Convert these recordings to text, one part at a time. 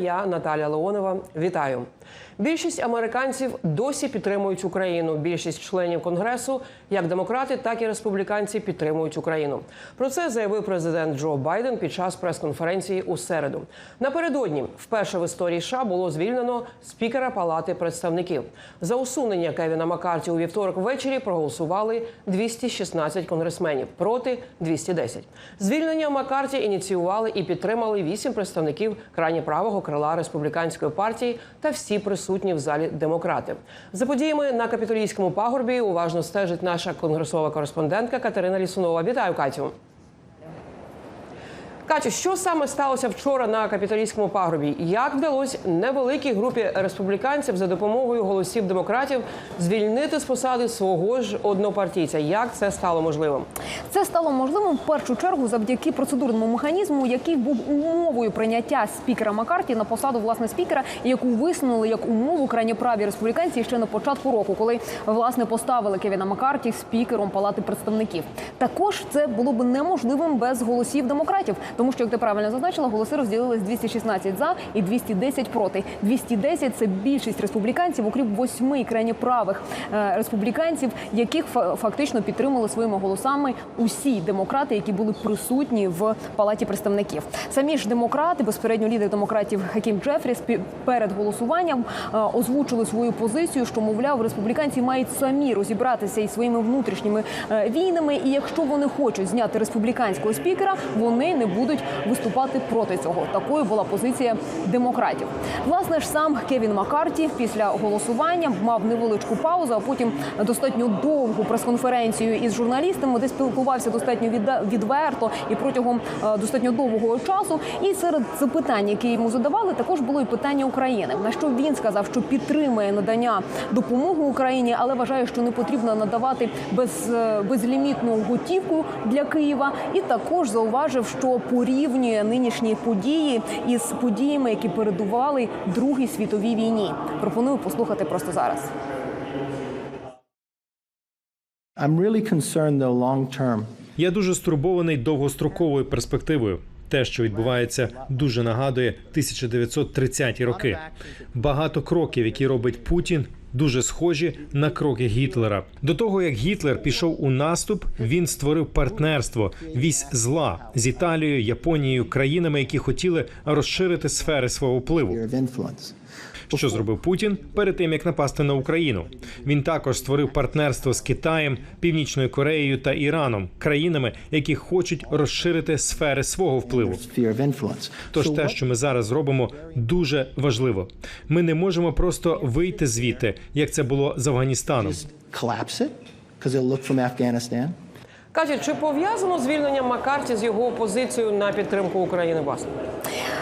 Я Наталя Леонова. Вітаю. Більшість американців досі підтримують Україну. Більшість членів конгресу, як демократи, так і республіканці, підтримують Україну. Про це заявив президент Джо Байден під час прес-конференції у середу. Напередодні, вперше в історії США було звільнено спікера Палати представників. За усунення Кевіна Маккарті у вівторок ввечері проголосували 216 конгресменів проти 210. Звільнення Маккарті ініціювали і підтримали вісім представників крайні правого крила республіканської партії та всі присутні в залі демократи. За подіями на капітолійському пагорбі уважно стежить наша конгресова кореспондентка Катерина Лісунова. Вітаю, Катю. Катю, що саме сталося вчора на капітолійському пагорбі? Як вдалося невеликій групі республіканців за допомогою голосів демократів звільнити з посади свого ж однопартійця? Як це стало можливим? Це стало можливим в першу чергу завдяки процедурному механізму, який був умовою прийняття спікера Маккарті на посаду власне спікера, яку висунули як умову крайньоправі республіканці ще на початку року, коли власне поставили Кевіна Маккарті спікером Палати представників. Також це було б неможливим без голосів демократів, тому що як ти правильно зазначила, голоси розділились 216 за і 210 проти. 210 – це більшість республіканців, окрім восьми крайньоправих е, республіканців, яких фа- фактично підтримали своїми голосами усі демократи, які були присутні в палаті представників. Самі ж демократи, безпередньо лідер демократів Хакім Джефріс, перед голосуванням е, озвучили свою позицію, що мовляв, республіканці мають самі розібратися із своїми внутрішніми е, війнами. І якщо вони хочуть зняти республіканського спікера, вони не будуть виступати проти цього. Такою була позиція демократів. Власне ж сам Кевін Маккарті після голосування мав невеличку паузу, а потім достатньо довгу прес-конференцію із журналістами, де спілкувався достатньо відверто і протягом е, достатньо довгого часу. І серед запитань, які йому задавали, також було і питання України. На що він сказав, що підтримує надання допомоги Україні, але вважає, що не потрібно надавати без, е, безлімітну готівку для Києва. І також зауважив, що порівнює нинішні події із подіями, які передували Другій світовій війні. Пропоную послухати просто зараз. I'm really concerned, though, long term. Я дуже стурбований довгостроковою перспективою. Те, що відбувається, дуже нагадує 1930-ті роки. Багато кроків, які робить Путін, дуже схожі на кроки Гітлера. До того як Гітлер пішов у наступ, він створив партнерство вісь зла з Італією, Японією, країнами, які хотіли розширити сфери свого впливу. Що зробив Путін перед тим, як напасти на Україну? Він також створив партнерство з Китаєм, Північною Кореєю та Іраном, країнами, які хочуть розширити сфери свого впливу. Тож те, що ми зараз робимо, дуже важливо. Ми не можемо просто вийти звідти, як це було з Афганістаном. Катю, чи пов'язано звільнення Маккарті з його позицією на підтримку України? Власне?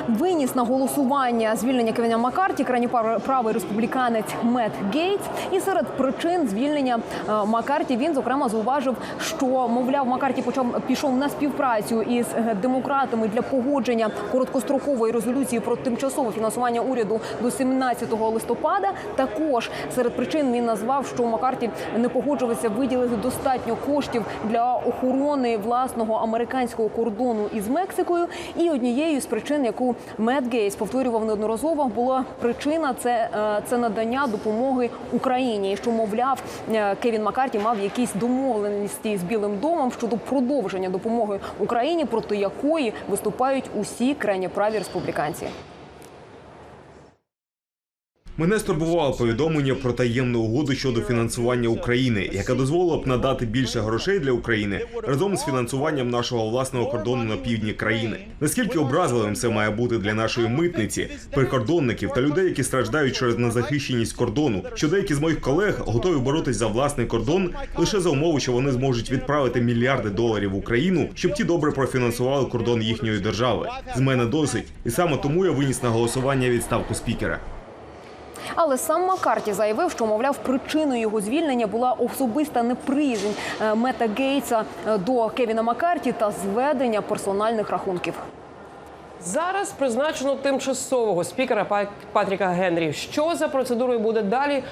Виніс на голосування звільнення Кевіна Маккарті крайні правий республіканець Мет Гейтс. І серед причин звільнення е, Маккарті він зокрема зауважив, що мовляв Маккарті почав пішов на співпрацю із е, демократами для погодження короткострокової резолюції про тимчасове фінансування уряду до 17 листопада. Також серед причин він назвав, що Маккарті не погоджувався виділити достатньо коштів для охорони власного американського кордону із Мексикою. І однією з причин, яку Мед Гейс повторював неодноразово, була причина це, е, це надання допомоги Україні. І що мовляв, е, Кевін Маккарті мав якісь домовленості з Білим домом щодо продовження допомоги Україні, проти якої виступають усі крайньоправі республіканці. Мене стурбувало повідомлення про таємну угоду щодо фінансування України, яка дозволила б надати більше грошей для України разом з фінансуванням нашого власного кордону на півдні країни. Наскільки образливим це має бути для нашої митниці, прикордонників та людей, які страждають через незахищеність кордону, що деякі з моїх колег готові боротись за власний кордон лише за умови, що вони зможуть відправити мільярди доларів в Україну, щоб ті добре профінансували кордон їхньої держави. З мене досить, і саме тому я виніс на голосування відставку спікера. Але сам Маккарті заявив, що мовляв причиною його звільнення була особиста неприязнь е, Мета Гейтса е, до Кевіна Маккарті та зведення персональних рахунків. Зараз призначено тимчасового спікера Патріка Генрі. Що за процедурою буде далі?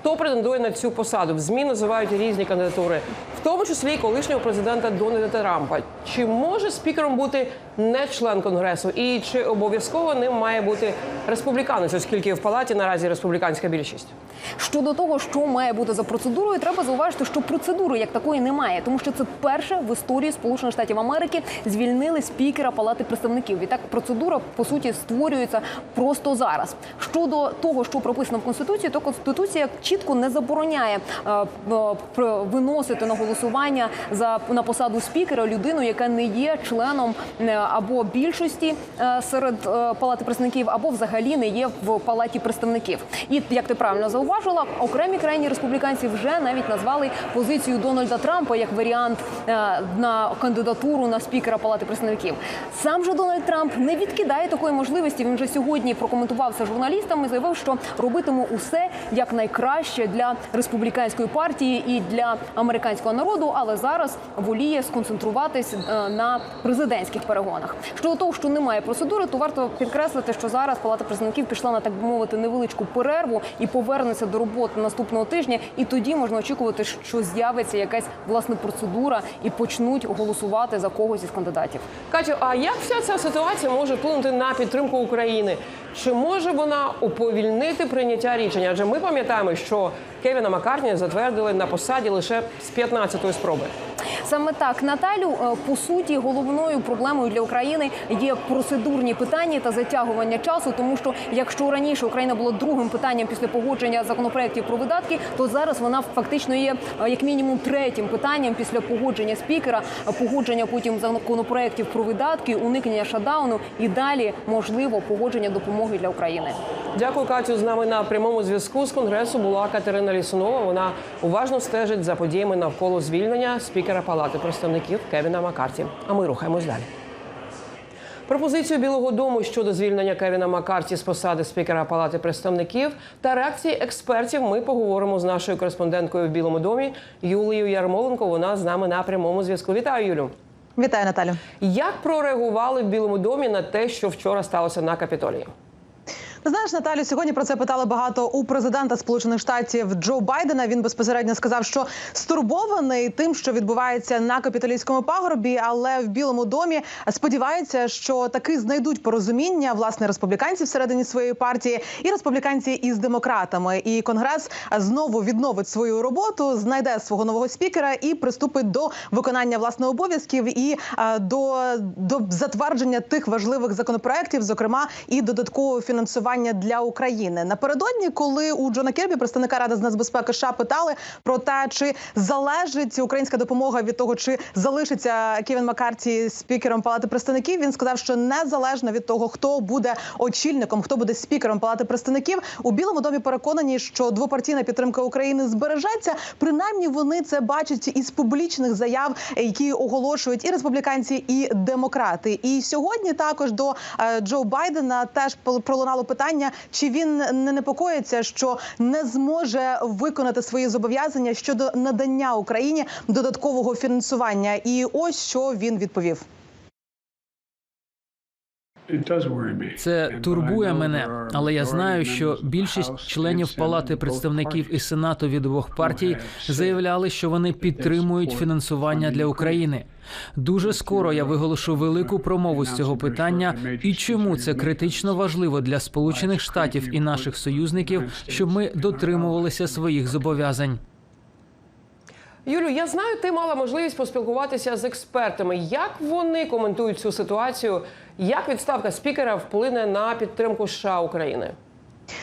Хто претендує на цю посаду. В змі називають різні кандидатури, в тому числі колишнього президента Дональда Трампа. Чи може спікером бути не член конгресу, і чи обов'язково ним має бути республіканець, оскільки в палаті наразі республіканська більшість? Щодо того, що має бути за процедурою, треба зауважити, що процедури як такої немає, тому що це перше в історії Сполучених Штатів Америки звільнили спікера Палати представників. Відтак процедура по суті створюється просто зараз. Щодо того, що прописано в конституції, то конституція чітко не забороняє е, е, виносити на голосування за на посаду спікера людину, яка не є членом е, або більшості серед палати представників, або взагалі не є в палаті представників. І як ти правильно зауважила, окремі крайні республіканці вже навіть назвали позицію Дональда Трампа як варіант на кандидатуру на спікера палати представників. Сам же Дональд Трамп не відкидає такої можливості. Він вже сьогодні прокоментував це журналістам і заявив, що робитиме усе як найкраще для республіканської партії і для американського народу, але зараз воліє сконцентруватись е, на президентських перегонах. Щодо того, що немає процедури, то варто підкреслити, що зараз Палата представників пішла на так би мовити невеличку перерву і повернеться до роботи наступного тижня. І тоді можна очікувати, що з'явиться якась власне процедура і почнуть голосувати за когось із кандидатів. Катю, а як вся ця ситуація може вплинути на підтримку України? Чи може вона уповільнити прийняття рішення? Адже ми пам'ятаємо, що Кевіна Маккартні затвердили на посаді лише з 15-ї спроби. Саме так, Наталю, е, по суті, головною проблемою для України є процедурні питання та затягування часу, тому що якщо раніше Україна була другим питанням після погодження законопроєктів про видатки, то зараз вона фактично є е, як мінімум третім питанням після погодження спікера, погодження потім законопроєктів про видатки, уникнення шатдауну і далі можливо погодження допомоги для України. Дякую, Катю. З нами на прямому зв'язку з конгресу була Катерина Лісунова. Вона уважно стежить за подіями навколо звільнення спікера Палати представників Кевіна Маккарті. А ми рухаємось далі. Пропозицію Білого Дому щодо звільнення Кевіна Маккарті з посади спікера Палати представників та реакції експертів ми поговоримо з нашою кореспонденткою в Білому домі Юлією Ярмоленко. Вона з нами на прямому зв'язку. Вітаю, Юлю. Вітаю, Наталю. Як прореагували в Білому домі на те, що вчора сталося на капітолії? Знаєш, Наталю, сьогодні про це питали багато у президента Сполучених Штатів Джо Байдена. Він безпосередньо сказав, що стурбований тим, що відбувається на капітолійському пагорбі, але в Білому домі сподівається, що таки знайдуть порозуміння власне республіканці всередині своєї партії і республіканці із демократами. І конгрес знову відновить свою роботу, знайде свого нового спікера і приступить до виконання власне обов'язків і е, до, до затвердження тих важливих законопроєктів, зокрема і додаткового фінансування для України. Напередодні, коли у Джона Кербі, представника ради з нацбезпеки США, питали про те, чи залежить українська допомога від того, чи залишиться Кевін Маккарті спікером Палати представників. Він сказав, що незалежно від того, хто буде очільником, хто буде спікером Палати представників, у Білому домі переконані, що двопартійна підтримка України збережеться. Принаймні вони це бачать із публічних заяв, які оголошують і республіканці, і демократи. І сьогодні також до е, Джо Байдена теж пролунало питання, чи він не непокоїться, що не зможе виконати свої зобов'язання щодо надання Україні додаткового фінансування. І ось що він відповів. Це турбує мене, але я знаю, що більшість членів Палати представників і Сенату від обох партій заявляли, що вони підтримують фінансування для України. Дуже скоро я виголошу велику промову з цього питання і чому це критично важливо для Сполучених Штатів і наших союзників, щоб ми дотримувалися своїх зобов'язань. Юлю, я знаю, ти мала можливість поспілкуватися з експертами. Як вони коментують цю ситуацію? Як відставка спікера вплине на підтримку США України?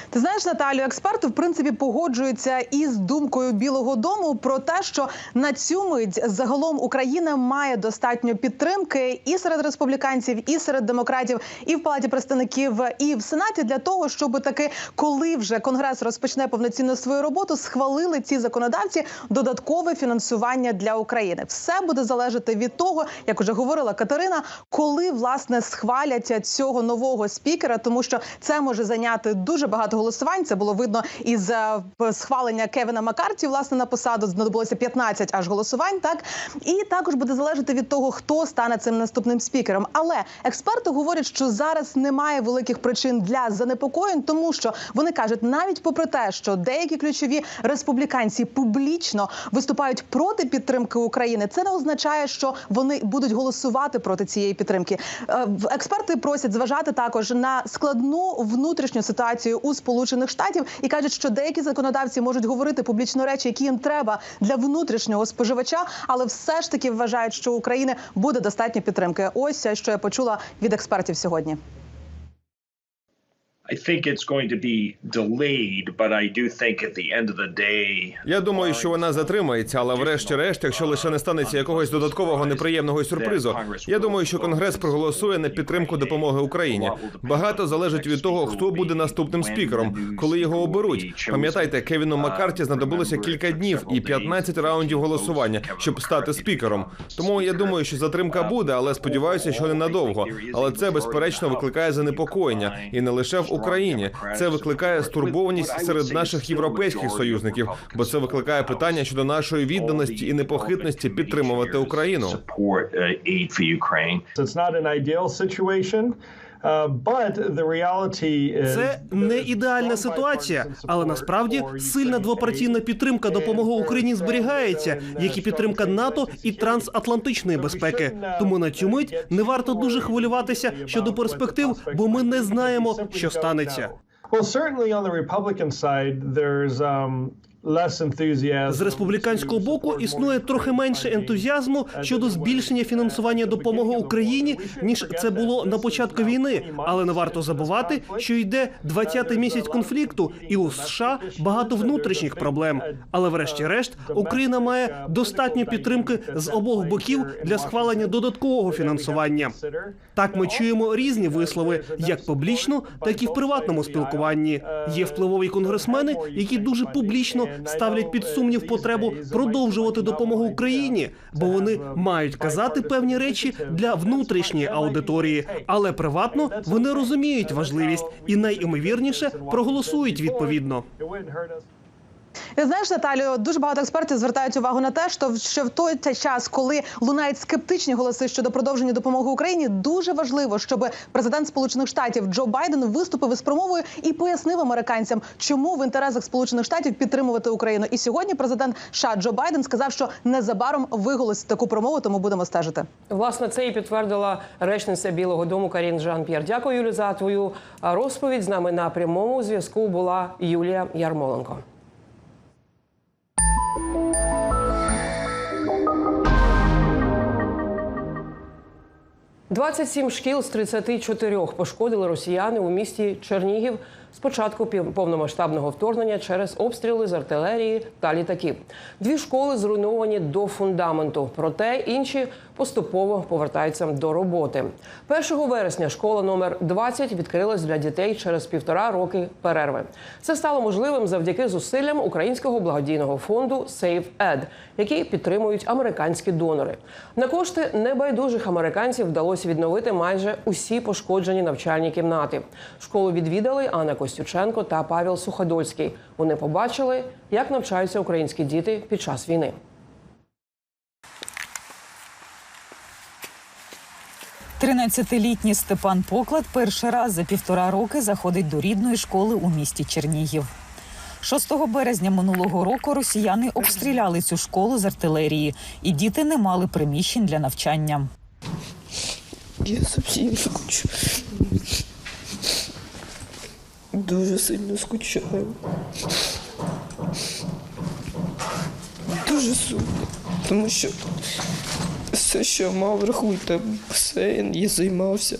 Ти знаєш, Наталю, експерти в принципі погоджуються із думкою Білого Дому про те, що на цю мить загалом Україна має достатньо підтримки і серед республіканців, і серед демократів, і в палаті представників, і в сенаті для того, щоб таки, коли вже конгрес розпочне повноцінно свою роботу, схвалили ці законодавці додаткове фінансування для України. Все буде залежати від того, як уже говорила Катерина, коли власне схвалять цього нового спікера, тому що це може зайняти дуже багато голосувань. Це було видно із е, схвалення Кевіна Маккарті, власне, на посаду знадобилося 15 аж голосувань. Так і також буде залежати від того, хто стане цим наступним спікером. Але експерти говорять, що зараз немає великих причин для занепокоєнь, тому що вони кажуть, навіть попри те, що деякі ключові республіканці публічно виступають проти підтримки України, це не означає, що вони будуть голосувати проти цієї підтримки. Е, Експерти просять зважати також на складну внутрішню ситуацію у Сполучених Штатів і кажуть, що деякі законодавці можуть говорити публічно речі, які їм треба для внутрішнього споживача, але все ж таки вважають, що України буде достатньо підтримки. Ось що я почула від експертів сьогодні. Я думаю, що вона затримається, але врешті-решт, якщо лише не станеться якогось додаткового неприємного сюрпризу, я думаю, що конгрес проголосує на підтримку допомоги Україні. Багато залежить від того, хто буде наступним спікером, коли його оберуть. Пам'ятайте, Кевіну Маккарті знадобилося кілька днів і 15 раундів голосування, щоб стати спікером. Тому я думаю, що затримка буде, але сподіваюся, що ненадовго. Але це безперечно викликає занепокоєння і не лише в Україні. Це викликає стурбованість серед наших європейських союзників, бо це викликає питання щодо нашої відданості і непохитності підтримувати Україну. Це не ідеальна for Is Це не ідеальна ситуація, але насправді сильна двопартійна підтримка допомоги Україні зберігається, як і підтримка НАТО і трансатлантичної безпеки. Тому на цю мить не варто дуже хвилюватися щодо перспектив, бо ми не знаємо, що станеться. Well, certainly on the Republican side, there's um. З республіканського боку існує трохи менше ентузіазму щодо збільшення фінансування допомоги Україні, ніж це було на початку війни. Але не варто забувати, що йде 20-й місяць конфлікту, і у США багато внутрішніх проблем. Але, врешті-решт, Україна має достатньо підтримки з обох боків для схвалення додаткового фінансування. Так ми чуємо різні вислови, як публічно, так і в приватному спілкуванні. Є впливові конгресмени, які дуже публічно ставлять під сумнів потребу продовжувати допомогу Україні, бо вони мають казати певні речі для внутрішньої аудиторії, але приватно вони розуміють важливість і найімовірніше проголосують відповідно. Знаєш, Наталію, дуже багато експертів звертають увагу на те, що що в той час, коли лунають скептичні голоси щодо продовження допомоги Україні, дуже важливо, щоб президент Сполучених Штатів Джо Байден виступив із промовою і пояснив американцям, чому в інтересах Сполучених Штатів підтримувати Україну. І сьогодні президент США Джо Байден сказав, що незабаром виголосить таку промову, тому будемо стежити. Власне, це і підтвердила речниця Білого Дому Карін Жан П'єр. Дякую, Юлі, за твою розповідь. З нами на прямому зв'язку була Юлія Ярмоленко. «27 шкіл з 34 пошкодили росіяни у місті Чернігів з початку повномасштабного вторгнення через обстріли з артилерії та літаків. Дві школи зруйновані до фундаменту, проте інші поступово повертаються до роботи. 1 вересня школа номер 20 відкрилась для дітей через півтора роки перерви. Це стало можливим завдяки зусиллям українського благодійного фонду Save Ed, який підтримують американські донори. На кошти небайдужих американців вдалося відновити майже усі пошкоджені навчальні кімнати. Школу відвідали Анна Костюченко та Павел Суходольський. Вони побачили, як навчаються українські діти під час війни. Тринадцятилітній Степан Поклад перший раз за півтора роки заходить до рідної школи у місті Чернігів. 6 березня минулого року росіяни обстріляли цю школу з артилерії, і діти не мали приміщень для навчання. Я зовсім скучу. Дуже сильно скучаю. Дуже сумно. Тому що все, що мав, рахуйте, басейн, я займався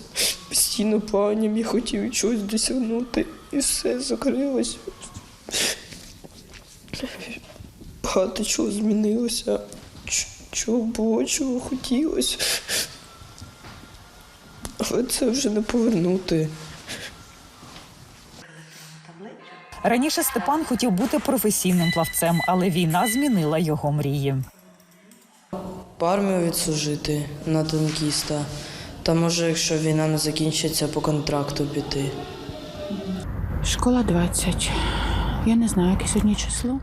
постійно плаванням, я хотів чогось досягнути. І все закрилось. Багато чого змінилося. Чого було, чого хотілося. Але це вже не повернути. Раніше Степан хотів бути професійним плавцем, але війна змінила його мрії. По армію відслужити на танкіста. Та може, якщо війна не закінчиться, по контракту піти. Школа 20. Я не знаю, яке сьогодні число.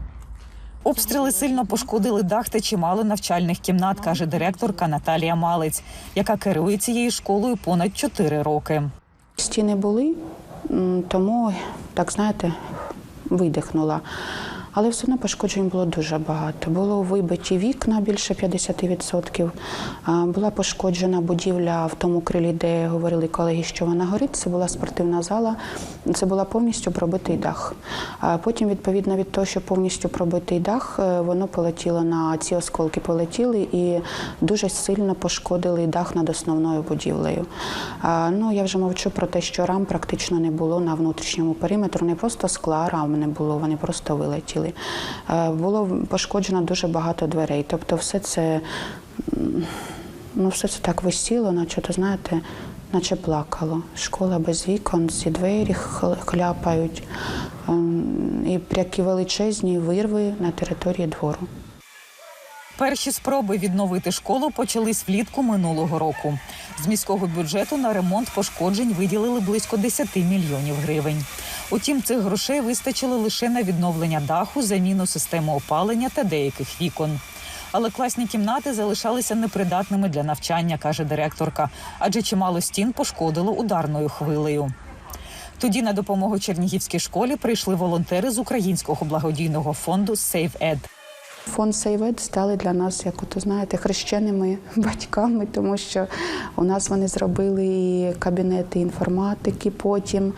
Обстріли сильно пошкодили дах та чимало навчальних кімнат, каже директорка Наталія Малець, яка керує цією школою понад 4 роки. Стіни були, тому, так знаєте, видихнула. Але все одно пошкоджень було дуже багато. Було вибиті вікна більше 50%. Була пошкоджена будівля в тому крилі, де говорили колеги, що вона горить. Це була спортивна зала. Це була повністю пробитий дах. Потім, відповідно від того, що повністю пробитий дах, е, воно полетіло на ці осколки, полетіли і дуже сильно пошкодили дах над основною будівлею. Ну я вже мовчу про те, що рам практично не було на внутрішньому периметру. Не просто скла, рам не було, вони просто вилетіли. Е, Було пошкоджено дуже багато дверей. Тобто, все це ну, все це так висіло, наче то знаєте. Наче плакало. Школа без вікон, ці двері хляпають, ем, і прякі величезні вирви на території двору. Перші спроби відновити школу почались влітку минулого року. З міського бюджету на ремонт пошкоджень виділили близько 10 мільйонів гривень. Утім, цих грошей вистачило лише на відновлення даху, заміну системи опалення та деяких вікон. Але класні кімнати залишалися непридатними для навчання, каже директорка, адже чимало стін пошкодило ударною хвилею. Тоді на допомогу Чернігівській школі прийшли волонтери з українського благодійного фонду SaveEd. Фонд Сейвед стали для нас, як ото знаєте, хрещеними батьками, тому що у нас вони зробили і кабінети інформатики потім.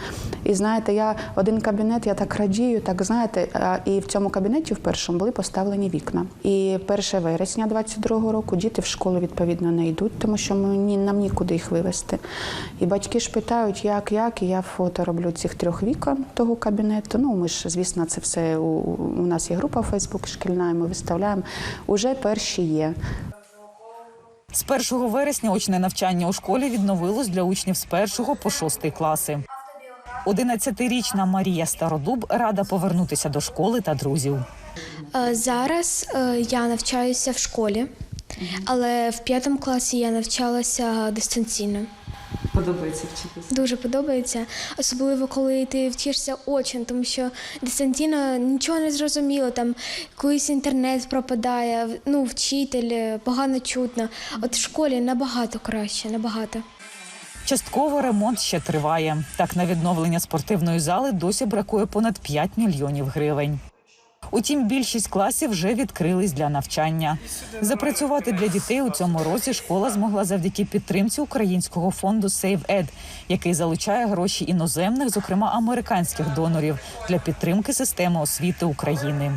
І знаєте, я один кабінет, я так радію, так знаєте, і в цьому кабінеті в першому були поставлені вікна. І 1 вересня 22-го року діти в школу відповідно не йдуть, тому що ми нам нікуди їх вивезти. І батьки ж питають, як, як, і я фото роблю цих трьох вікон того кабінету. Ну, ми ж, звісно, це все у, у нас є група Фейсбук шкільна, і ми виставляємо. Уже перші є. З 1 вересня очне навчання у школі відновилось для учнів з 1 по 6 класи. 11-річна Марія Стародуб рада повернутися до школи та друзів. Е, Зараз е, я навчаюся в школі, але в п'ятому класі я навчалася дистанційно. Подобається вчитися. Дуже подобається, особливо коли ти вчишся очно, тому що дистанційно нічого не зрозуміло. Там колись інтернет пропадає, ну вчитель е, погано чутно. От в школі набагато краще, набагато. Частково ремонт ще триває. Так на відновлення спортивної зали досі бракує понад 5 мільйонів гривень. Утім, більшість класів вже відкрились для навчання. Запрацювати для дітей у цьому році школа змогла завдяки підтримці українського фонду SaveEd, який залучає гроші іноземних, зокрема американських донорів, для підтримки системи освіти України.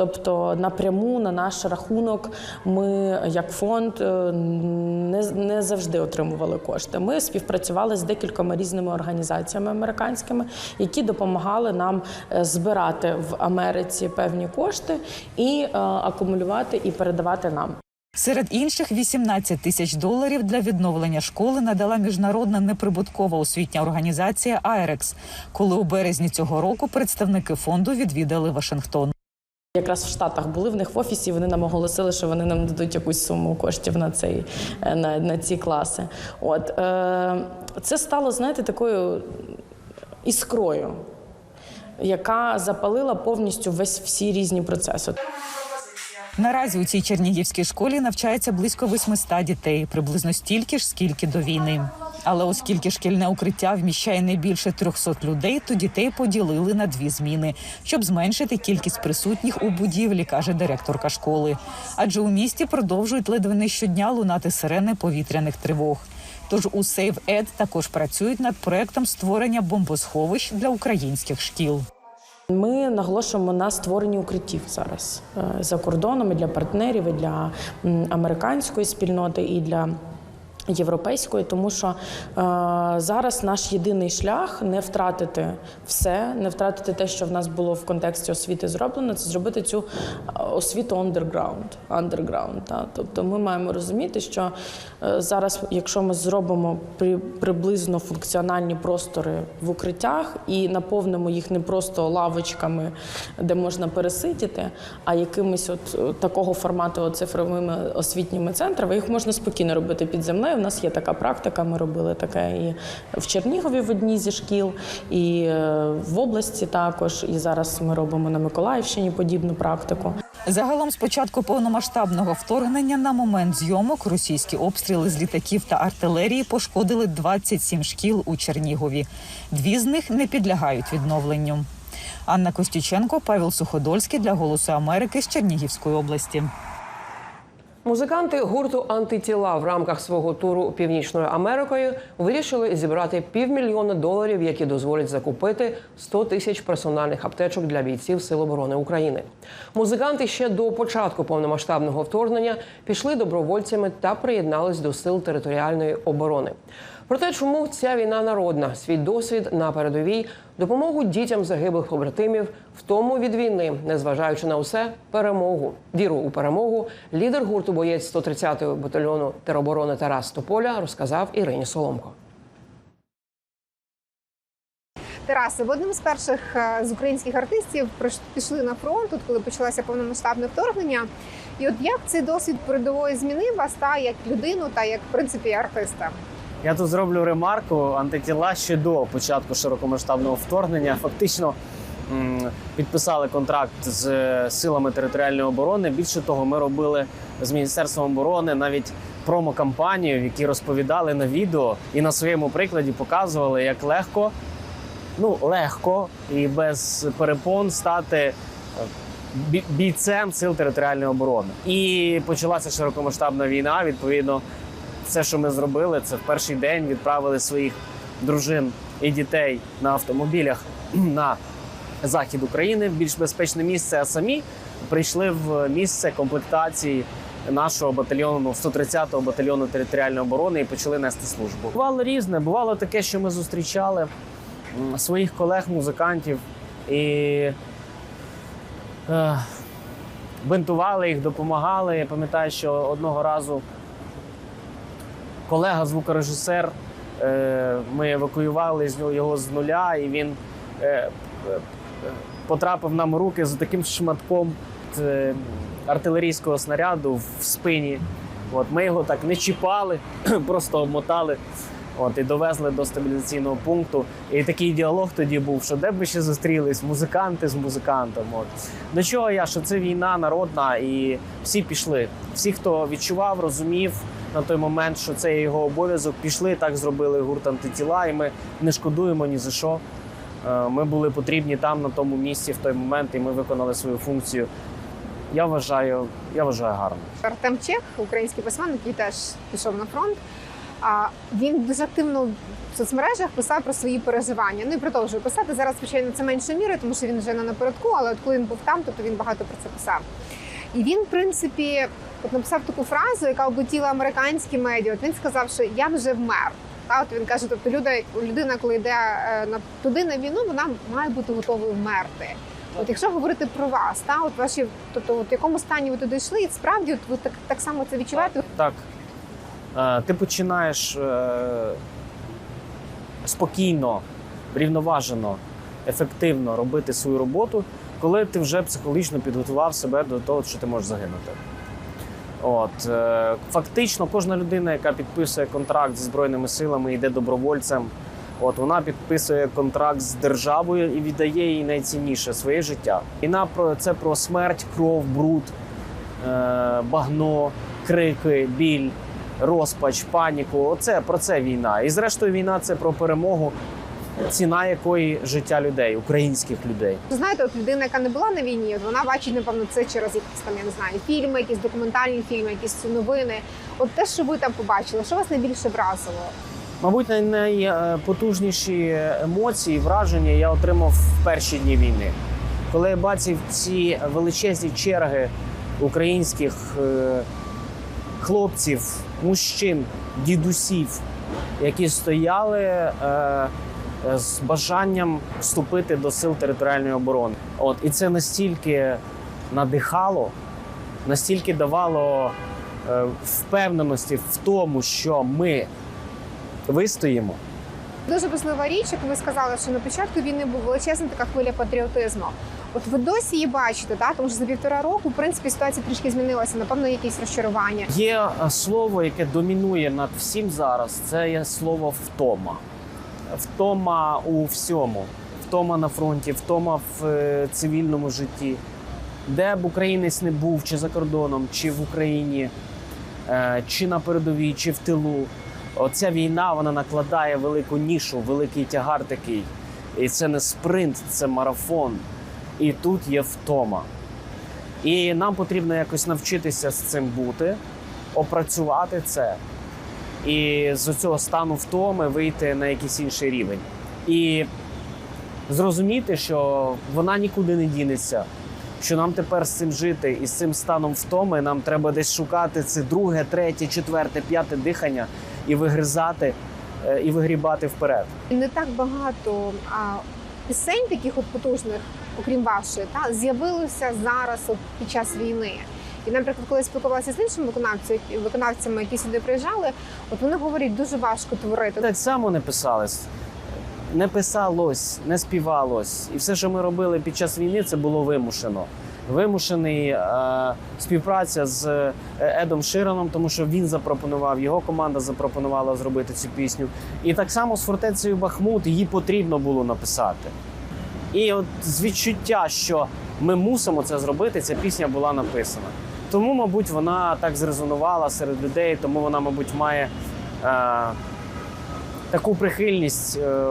Тобто напряму на наш рахунок ми, як фонд, е, не, не завжди отримували кошти. Ми співпрацювали з декількома різними організаціями американськими, які допомагали нам е, збирати в Америці певні кошти і е, акумулювати і передавати нам. Серед інших 18 тисяч доларів для відновлення школи надала міжнародна неприбуткова освітня організація «Айрекс», коли у березні цього року представники фонду відвідали Вашингтон. Якраз в Штатах були в них в офісі. Вони нам оголосили, що вони нам дадуть якусь суму коштів на цей е, на, на ці класи. От е, це стало, знаєте, такою іскрою, яка запалила повністю весь всі різні процеси. Наразі у цій чернігівській школі навчається близько 800 дітей, приблизно стільки ж, скільки до війни. Але оскільки шкільне укриття вміщає не більше 300 людей, то дітей поділили на дві зміни, щоб зменшити кількість присутніх у будівлі, каже директорка школи. Адже у місті продовжують ледве не щодня лунати сирени повітряних тривог. Тож у SaveEd також працюють над проектом створення бомбосховищ для українських шкіл. Ми наголошуємо на створенні укриттів зараз е, за кордоном і для партнерів, і для американської спільноти, і для європейської, тому що е, зараз наш єдиний шлях не втратити все, не втратити те, що в нас було в контексті освіти зроблено, це зробити цю е, освіту underground. underground та. Тобто ми маємо розуміти, що е, зараз, якщо ми зробимо при, приблизно функціональні простори в укриттях і наповнимо їх не просто лавочками, де можна пересидіти, а якимись от е, такого формату цифровими освітніми центрами, їх можна спокійно робити під землею. Знаю. У нас є така практика. Ми робили таке і в Чернігові в одній зі шкіл, і е, в області також. І зараз ми робимо на Миколаївщині подібну практику. Загалом, з початку повномасштабного вторгнення, на момент зйомок російські обстріли з літаків та артилерії пошкодили 27 шкіл у Чернігові. Дві з них не підлягають відновленню. Анна Костюченко, Павел Суходольський для Голосу Америки з Чернігівської області. Музиканти гурту Антитіла в рамках свого туру Північною Америкою вирішили зібрати півмільйона доларів, які дозволять закупити 100 тисяч персональних аптечок для бійців Сил оборони України. Музиканти ще до початку повномасштабного вторгнення пішли добровольцями та приєднались до сил територіальної оборони. Про те, чому ця війна народна, свій досвід на передовій, допомогу дітям загиблих побратимів, в тому від війни, незважаючи на усе, перемогу, віру у перемогу, лідер гурту боєць 130-ї батальйону тероборони Тарас Тополя розказав Ірині Соломко. Тарасе, ви одним з перших е, з українських артистів пішли на фронт, тут коли почалося повномасштабне вторгнення. І от як цей досвід передової змінив вас та як людину, та як в принципі артиста? Я тут зроблю ремарку. Антитіла ще до початку широкомасштабного вторгнення фактично підписали контракт з е, силами територіальної оборони. Більше того, ми робили з міністерством оборони навіть промо-кампанію, в якій розповідали на відео і на своєму прикладі показували, як легко, ну легко і без перепон стати. е, Бійцем сил територіальної оборони і почалася широкомасштабна війна. Відповідно, все, що ми зробили, це в перший день відправили своїх дружин і дітей на автомобілях на захід України в більш безпечне місце. А самі прийшли в місце комплектації нашого батальйону 130-го батальйону територіальної оборони і почали нести службу. Бувало різне. Бувало таке, що ми зустрічали своїх колег-музикантів і. е, Бинтували їх, допомагали. Я пам'ятаю, що одного разу колега звукорежисер. е, Ми евакуювали його з нуля, і він е, е, потрапив нам у руки з таким шматком артилерійського снаряду в спині. От ми його так не чіпали, просто обмотали. От і довезли до стабілізаційного пункту. І такий діалог тоді був, що де б ви ще зустрілись, музиканти з музикантом. От до чого я, що це війна народна, і всі пішли. Всі, хто відчував, розумів на той момент, що це його обов'язок, пішли, так зробили гурт антитіла, і ми не шкодуємо ні за що. Е, Ми були потрібні там, на тому місці, в той момент, і ми виконали свою функцію. Я вважаю, я вважаю гарно. Артем Чех, український письменник, який теж пішов на фронт. А він дуже активно в соцмережах писав про свої переживання. Ну і продовжує писати. Зараз, звичайно, це менше міри, тому що він вже не напередку, але от коли він був там, то він багато про це писав. І він, в принципі, от написав таку фразу, яка облетіла американські медіа. От він сказав, що я вже вмер. Та от він каже, тобто люда, людина, коли йде е, на туди на війну, вона має бути готовою вмерти. От якщо говорити про вас, та от ваші, тобто, от в якому стані ви туди йшли, і справді от ви так, так само це відчуваєте? Так. Е, Ти починаєш е, спокійно, врівноважено, ефективно робити свою роботу, коли ти вже психологічно підготував себе до того, що ти можеш загинути. От е, фактично, кожна людина, яка підписує контракт зі збройними силами, йде добровольцем. От вона підписує контракт з державою і віддає їй найцінніше своє життя. Війна про це про смерть, кров, бруд, е, багно, крики, біль, розпач, паніку. Оце про це війна. І зрештою, війна це про перемогу, ціна якої життя людей, українських людей. Знаєте, от людина, яка не була на війні, от вона бачить, напевно, це через якісь там, я не знаю, фільми, якісь документальні фільми, якісь новини. От те, що ви там побачили, що вас найбільше вразило? Мабуть, найпотужніші емоції, враження я отримав в перші дні війни, коли я бачив ці величезні черги українських е, хлопців, мужчин, дідусів, які стояли е, з бажанням вступити до сил територіальної оборони. От і це настільки надихало, настільки давало е, впевненості в тому, що ми вистоїмо. Дуже важлива річ, як ви сказали, що на початку війни була величезна така хвиля патріотизму. От ви досі її бачите, так? тому що за півтора року, в принципі, ситуація трішки змінилася. Напевно, якісь розчарування. Є е, слово, яке домінує над всім зараз. Це є слово втома. Втома у всьому. Втома на фронті, втома в е, цивільному житті. Де б українець не був, чи за кордоном, чи в Україні, е, чи на передовій, чи в тилу. Оця війна вона накладає велику нішу, великий тягар такий. І це не спринт, це марафон. І тут є втома. І нам потрібно якось навчитися з цим бути, опрацювати це і з цього стану втоми вийти на якийсь інший рівень. І зрозуміти, що вона нікуди не дінеться. Що нам тепер з цим жити і з цим станом втоми нам треба десь шукати це друге, третє, четверте, п'яте дихання і вигризати, е, і вигрібати вперед. Не так багато а, пісень, таких от потужних, окрім вашої, та з'явилося зараз от, під час війни. І, наприклад, коли спілкувалася з іншими виконавцями, виконавцями, які сюди приїжджали, от вони говорять, дуже важко творити. Так само не писалось. Не писалось, не співалось. І все, що ми робили під час війни, це було вимушено. Вимушений е, співпраця з е, Едом Шираном, тому що він запропонував, його команда запропонувала зробити цю пісню. І так само з фортецею Бахмут її потрібно було написати. І от з відчуття, що ми мусимо це зробити, ця пісня була написана. Тому, мабуть, вона так зрезонувала серед людей, тому вона, мабуть, має е, таку прихильність е,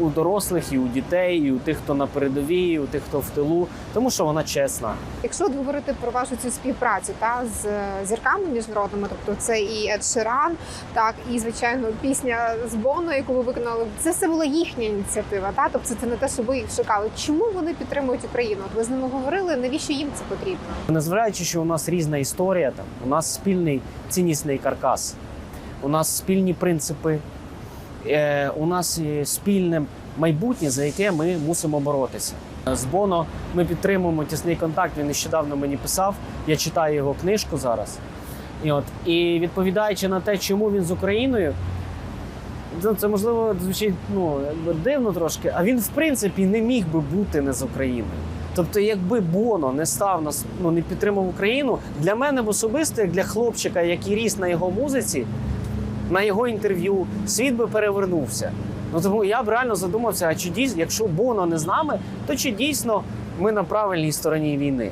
у дорослих, і у дітей, і у тих, хто на передовій, і у тих, хто в тилу, тому що вона чесна. Якщо от говорити про вашу цю співпрацю та з е, зірками міжнародними, тобто це і Ед Ширан, так і звичайно пісня з Боно, яку ви виконали, це все була їхня ініціатива. Та тобто це не те, що ви їх шукали. Чому вони підтримують Україну? От ви з ними говорили, навіщо їм це потрібно? Незважаючи, що у нас різна історія, там у нас спільний ціннісний каркас, у нас спільні принципи, у нас є спільне майбутнє, за яке ми мусимо боротися. З Боно ми підтримуємо тісний контакт. Він нещодавно мені писав. Я читаю його книжку зараз. І от і відповідаючи на те, чому він з Україною, це, це можливо звучить ну дивно трошки. А він в принципі не міг би бути не з Україною. Тобто, якби Боно не став нас, ну не підтримав Україну, для мене особисто, як для хлопчика, який ріс на його музиці, на його інтерв'ю, світ би перевернувся. Ну тому я б реально задумався, а чи дійсно, якщо Боно не з нами, то чи дійсно ми на правильній стороні війни?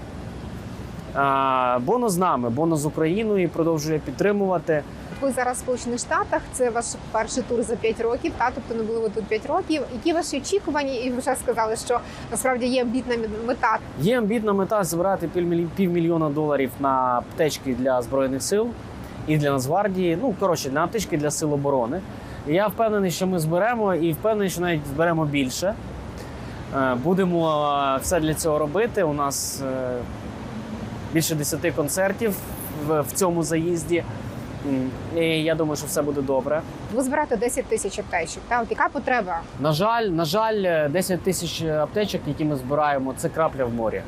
А, Боно з нами, Боно з Україною і продовжує підтримувати. Ви зараз в Сполучених Штатах. Це ваш перший тур за 5 років. Та тобто не були ви тут 5 років. Які ваші очікування? І ви вже сказали, що насправді є амбітна мета. Є амбітна мета збирати півмільйона доларів на аптечки для збройних сил і для Нацгвардії. Ну коротше, на аптечки для сил оборони. І я впевнений, що ми зберемо, і впевнений, що навіть зберемо більше. Е, Будемо е, все для цього робити. У нас е, більше 10 концертів в, в цьому заїзді. І я думаю, що все буде добре. Ви збираєте 10 тисяч аптечок. Та от яка потреба? На жаль, на жаль, 10 тисяч аптечок, які ми збираємо, це крапля в морі.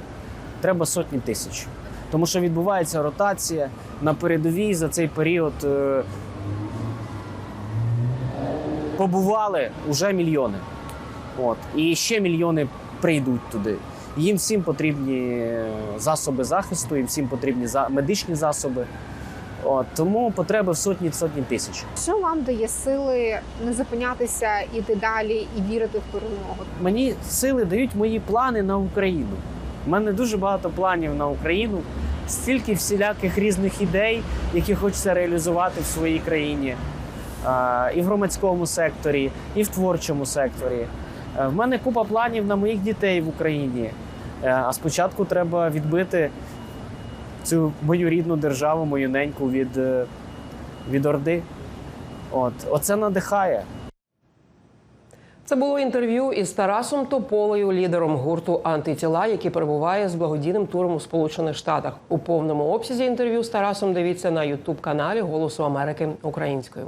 Треба сотні тисяч. Тому що відбувається ротація на передовій за цей період. е, Побували вже мільйони. От. І ще мільйони прийдуть туди. Їм всім потрібні е, засоби захисту, їм всім потрібні за- медичні засоби. От. Тому потреби в сотні сотні тисяч. Що вам дає сили не зупинятися, іти далі і вірити в перемогу? Мені сили дають мої плани на Україну. У мене дуже багато планів на Україну, стільки всіляких різних ідей, які хочеться реалізувати в своїй країні. І в громадському секторі, і в творчому секторі. Е, В мене купа планів на моїх дітей в Україні. Е, А спочатку треба відбити цю мою рідну державу, мою неньку від, е, від Орди. От. Оце надихає. Це було інтерв'ю із Тарасом Тополею, лідером гурту Антитіла, який перебуває з благодійним туром у Сполучених Штатах. У повному обсязі інтерв'ю з Тарасом дивіться на Ютуб каналі Голосу Америки українською.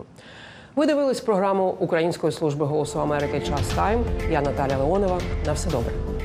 Ви дивились програму Української служби голосу Америки Час Тайм. Я Наталя Леонова. На все добре.